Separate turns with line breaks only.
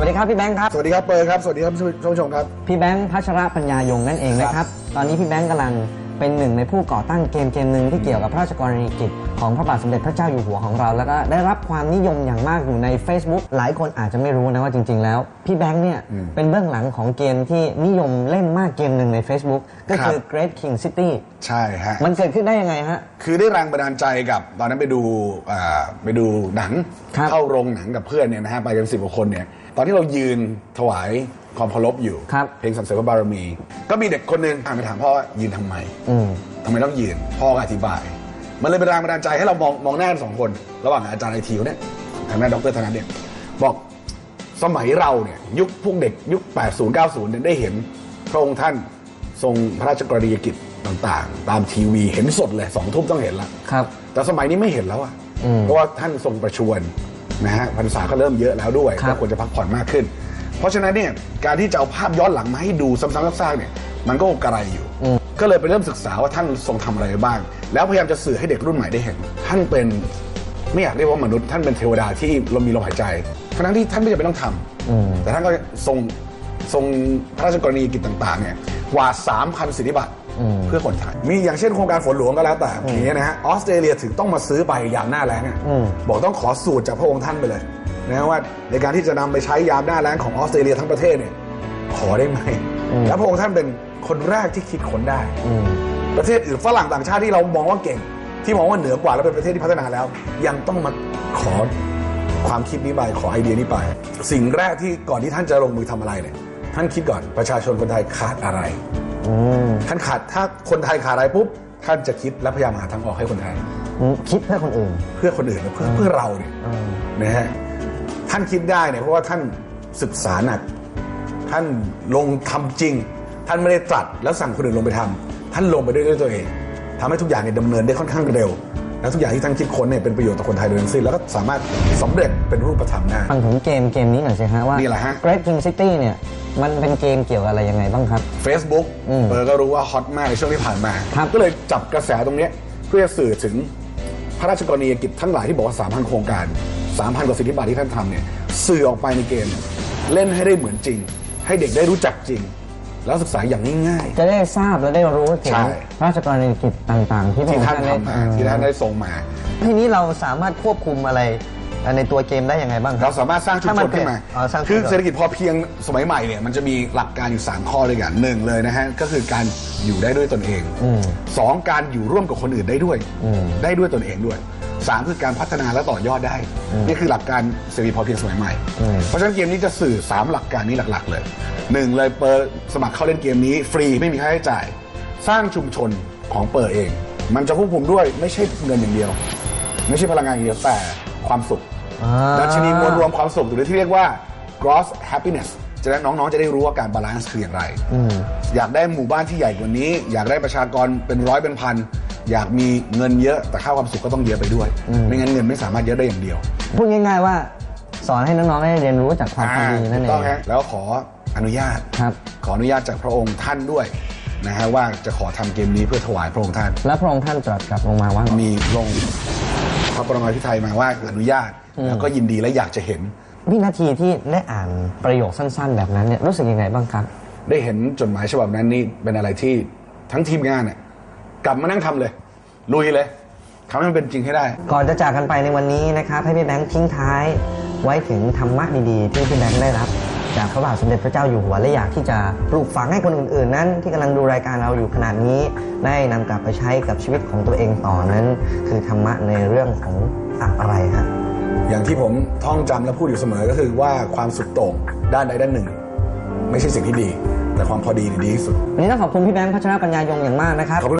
สวัสดีครับพี่แบงค์ครับ
สวัสดีครับเปิร์ครับ สวัสดีครับท่านผู้ชมครับ
พี่แบงค์พัชระปัญญายงนั่นเองนะครับ ตอนนี้พี่แบงค์กำลัง เป็นหนึ่งในผู้ก่อตั้งเกมเกมหนึ่งที่เกี่ยวกับพระราชกรณียกิจของพระบาทสมเด็จพระเจ้าอยู่หัวของเรา แล้วก็ได้รับความนิยมอย่างมากอยู่ใน Facebook หลายคนอาจจะไม่รู้นะว่าจริง ๆ แล้ว พี่แบงค์เนี่ยเป็นเบื้องหลังของเกมที่นิยมเล่นมากเกมหนึ่งใน Facebook ก็คือ
ครับ
Great King City
ใช่ฮะ
มันเกิดขึ้นได้ยังไงฮะ
คือได้แรงบันดาลใจกับตอนนั้นไปดูอ่าไปดูหนัง
ครับ
เข้าโรงหนังกับเพื่อนเนี่ยนะฮะไปกันสิบกว่าคนเนี่ยตอนที่เรายืนถวายความเคารพอยู่
ครับ
เพลงสรรเสริญพระบารมี ก็มีเด็กคนหนึ่งอ่านไปถามพ่อว่ายืนทำไม
อืม
ทำไมต้องยืน พ่อก็อธิบาย มันเลยเป็นแรงบันดาลใจให้เรามองมองหน้ากันสองคน ระหว่างอาจารย์ไอทีเนี่ยทางด้านดรธนาเนี่ยบอกสมัยเราเนี่ยยุคพวกเด็กยุค 80 90เนี่ยได้เห็นพระองค์ท่านทรงพระราชกรณียกิจต่างๆ ตามทีวีเห็นสดเลยสองทุ่มต้องเห็นละ
ครับ
แต่สมัยนี้ไม่เห็นแล้วอะ
อืม
เพราะว่าท่านทรงประชวรนะฮะพรรษาก็เริ่มเยอะแล้วด้วย
ครับ
ก็ควรจะพักผ่อนมากขึ้น เพราะฉะนั้นเนี่ยการที่จะเอาภาพย้อนหลังมาให้ดูซ้ำๆซากๆเนี่ยมันก็กระไรอยู่ ก็เลยไปเริ่มศึกษาว่าท่านทรงทำอะไรบ้าง แล้วพยายามจะสื่อให้เด็กรุ่นใหม่ได้เห็น ท่านเป็นไม่อยากเรียกว่ามนุษย์ท่านเป็นเทวดาที่เรามีลมหายใจทั้งที่ท่านไม่จำเป็นต้องทำแต่ท่านก็ทรงทรงพระราชกรณียกิจต่างๆเนี่ยกว่า 3,000 สิทธิบัตรเพื่อคนไทย มีอย่างเช่นโครงการฝนหลวงก็แล้วแต่อย่างเงี้ยนะฮะออสเตรเลียถึงต้องมาซื้อไปยามหน้าแล้งอะ
อืม
บอกต้องขอสูตรจากพระองค์ท่านไปเลย นะว่าในการที่จะนำไปใช้ยามหน้าแล้งของออสเตรเลียทั้งประเทศเนี่ยขอได้ไหมแล้วพระองค์ท่านเป็นคนแรกที่คิดค้นได้
อืม
ประเทศอื่นฝรั่งต่างชาติที่เรามองว่าเก่ง ที่มองว่าเหนือกว่าแล้วเป็นประเทศที่พัฒนาแล้ว ยังต้องมาขอความคิดนี้ไปขอไอเดียนี้ไป สิ่งแรกที่ก่อนที่ท่านจะลงมือทำอะไรเนี่ยท่านคิดก่อนประชาชนคนไทยขาดอะไร
อืม
ท่านขาดถ้าคนไทยขาดอะไรปุ๊บท่านจะคิดและพยายามหาทางออกให้คนไทย
อืมคิดเพื่อคนอื่น
เพื่อคนอื่นและเพื่อเพื่อเราเนี่ย
อืม
นะฮะ ท่านคิดได้เนี่ยเพราะว่าท่านศึกษาหนัก ท่านลงทำจริง ท่านไม่ได้ตรัสแล้วสั่งคนอื่นลงไปทำท่านลงไปด้วยด้วยตัวเองทำให้ทุกอย่างเนี่ยดำเนินได้ค่อนข้างเร็ว และทุกอย่างที่ท่านคิดค้นเนี่ยเป็นประโยชน์ต่อคนไทยโดยทั้งสิ้นแล้วก็สามารถสำเร็จเป็นรูปธรรมได้
ฟังถึงเกมเกมนี้หน่อยสิฮะว่า
นี่แหละฮะ
Great King City เนี่ยมันเป็นเกมเกี่ยวกับอะไรยังไงบ้างครับ
Facebook
อืม
เออก็รู้ว่าฮอตมากในช่วงที่ผ่านมา
ครับ
ก็เลยจับกระแสตรงเนี้ยเพื่อสื่อถึงพระราชกรณียกิจทั้งหลายที่บอกว่า3,000โครงการ 3,000กว่าสิทธิบัตรที่ท่านทำเนี่ยสื่อออกไปในเกมเล่นให้ได้เหมือนจริง ให้เด็กได้รู้จักจริง แล้วศึกษาอย่างง่าย
จะได้ทราบและได้รู้ถึง
ใช่
พระราชกรณียกิจต่างๆ ที่
ๆ
พระ
ที่
องค์
ท่าน
ท่านได้
ทำมาที่ท่านได้ส่งมา
ทีนี้เราสามารถควบคุมอะไรในตัวเกมได้ยังไงบ้างครั
เรา
บ
สามารถสร้างชุมชนขึ้นมา
อ๋อสร้างชุมชน
คือเศรษฐกิจพอเพียงสมัยใหม่เนี่ยมันจะมีหลักการอยู่ 3 ข้อเลยกันหนึ่งเลยนะฮะ ก็คือการอยู่ได้ด้วยตนเอง
อืม
สองการอยู่ร่วมกับคนอื่นได้ด้วย
อืม
ได้ด้วยตนเองด้วย สามคือการพัฒนาและต่อยอดได้ นี่คือหลักการเศรษฐกิจพอเพียงสมัยใหม่
อืม
เพราะฉะนั้นเกมนี้จะสื่อ 3 หลักการนี้หลัก ๆ เลยหนึ่งเลยเปิดสมัครเข้าเล่นเกมนี้ ฟรีไม่มีค่าใช้จ่าย สร้างชุมชนของเปิดเอง มันจะควบคุมด้วยไม่ใช่เงินอย่างเดียว ไม่ใช่พลังงานอย่างเดียวแต่ความสุข
อ่า
ดัชนีมวลรวมความสุขหรือที่เรียกว่า gross happiness จะได้น้องๆ จะได้รู้ว่าการบาลานซ์คืออย่างไร
อืม
อยากได้หมู่บ้านที่ใหญ่กว่านี้ อยากได้ประชากรเป็นร้อยเป็นพัน อยากมีเงินเยอะแต่ค่าความสุขก็ต้องเยอะไปด้วย ไม่งั้นเงินไม่สามารถเยอะได้อย่างเดียว
พูดง่ายๆว่าสอนให้น้องๆได้เรียนรู้จากความพอดีนั่น
ถู
เอก
ต้อง
ง
ฮะแล้วขออนุญาต
ครับ
ขออนุญาตจากพระองค์ท่านด้วยนะฮะว่าจะขอทำเกมนี้เพื่อถวายพระองค์ท่าน
แล้วพระองค์ท่านตรัสกลับลงมาว่า
มีลงพระปรมาภิไธยมาว่าอนุญาตแล้วก็ยินดีและอยากจะเห็น
วินาทีที่ได้อ่านประโยคสั้น ๆ แบบนั้นเนี่ยรู้สึกยังไงบ้างครับ
ได้เห็นจดหมายฉบับนั้นนี่เป็นอะไรที่ทั้งทีมงานเนี่ย กลับมานั่งทำเลยลุยเลยทำให้มันเป็นจริงให้ได้
ก่อนจะจากกันไปในวันนี้นะครับให้พี่แบงค์ทิ้งท้าย ไว้ถึงธรรมะดีๆ ที่พี่แบงค์ได้รับ จากพระบาทสมเด็จพระเจ้าอยู่หัวและอยากที่จะปลูกฝังให้คนอื่นๆ นั้น ที่กำลังดูรายการเราอยู่ขนาดนี้ ได้นำกลับไปใช้กับชีวิตของตัวเองต่อนั้น คือธรรมะในเรื่องของอะไรฮะ
อย่างที่ผมท่องจำและพูดอยู่เสมอก็คือว่าความสุดโต่งด้านใดด้านหนึ่ง ไม่ใช่สิ่งที่ดี แต่ความพอดีนี่ดีที่สุด
วันนี้ต้องขอบคุณพี่แบงค์พัชรปัญญายงอย่างมากนะครับ
ขอบคุณ